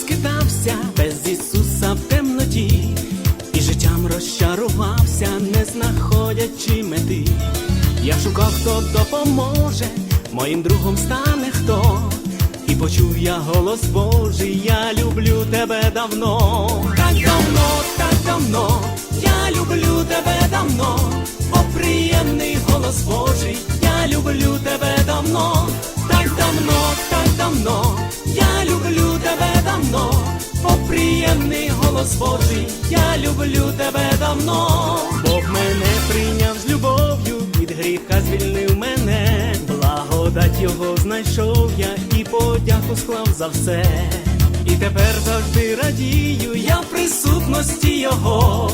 скидався без Ісуса в темноті, і життям розчарувався, не знаходячи мети. Я шукав, хто допоможе, моїм другом стане хто, і почув я голос Божий, я люблю тебе давно, так давно, так давно, я люблю тебе давно, бо приємний голос Божий, я люблю тебе давно, так давно. Голос я люблю тебе давно. Бог мене прийняв з любов'ю, від гріха звільнив мене. Благодать його знайшов я і подяку склав за все. І тепер завжди радію, я в присутності його.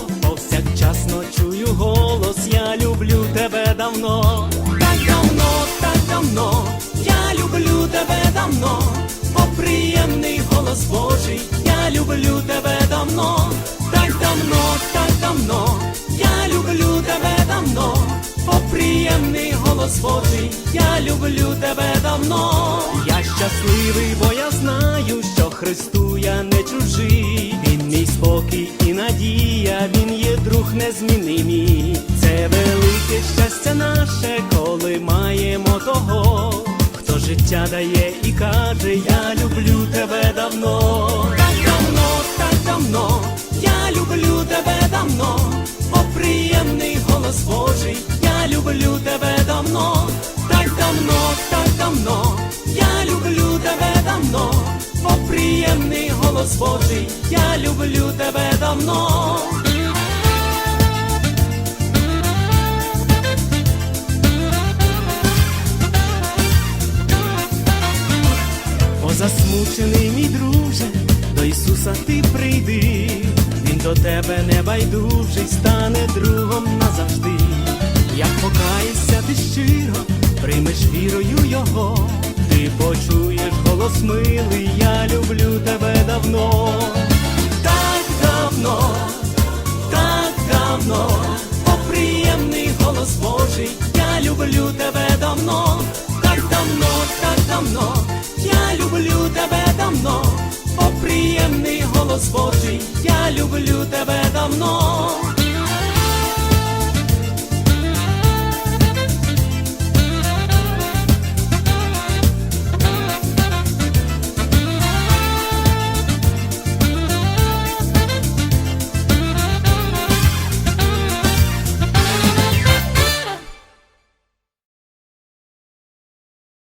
Божий, я люблю тебе давно. Я щасливий, бо я знаю, що Христу я не чужий. Він мій спокій і надія, він є друг незмінимий. Це велике щастя наше, коли маємо того, хто життя дає і каже, я люблю тебе давно. Так давно, так давно, я люблю тебе давно. О, приємний голос Божий, я люблю тебе давно. Так давно, так давно, я люблю тебе давно. О, приємний голос Божий, я люблю тебе давно. О, засмучений мій друже, до Ісуса ти прийди, Він до тебе не байдужий, стане другом Його, ти почуєш голос милий, я люблю тебе давно. Так давно, так давно, о приємний голос Божий, я люблю тебе давно, так давно, так давно, я люблю тебе давно, о приємний голос Божий, я люблю тебе давно.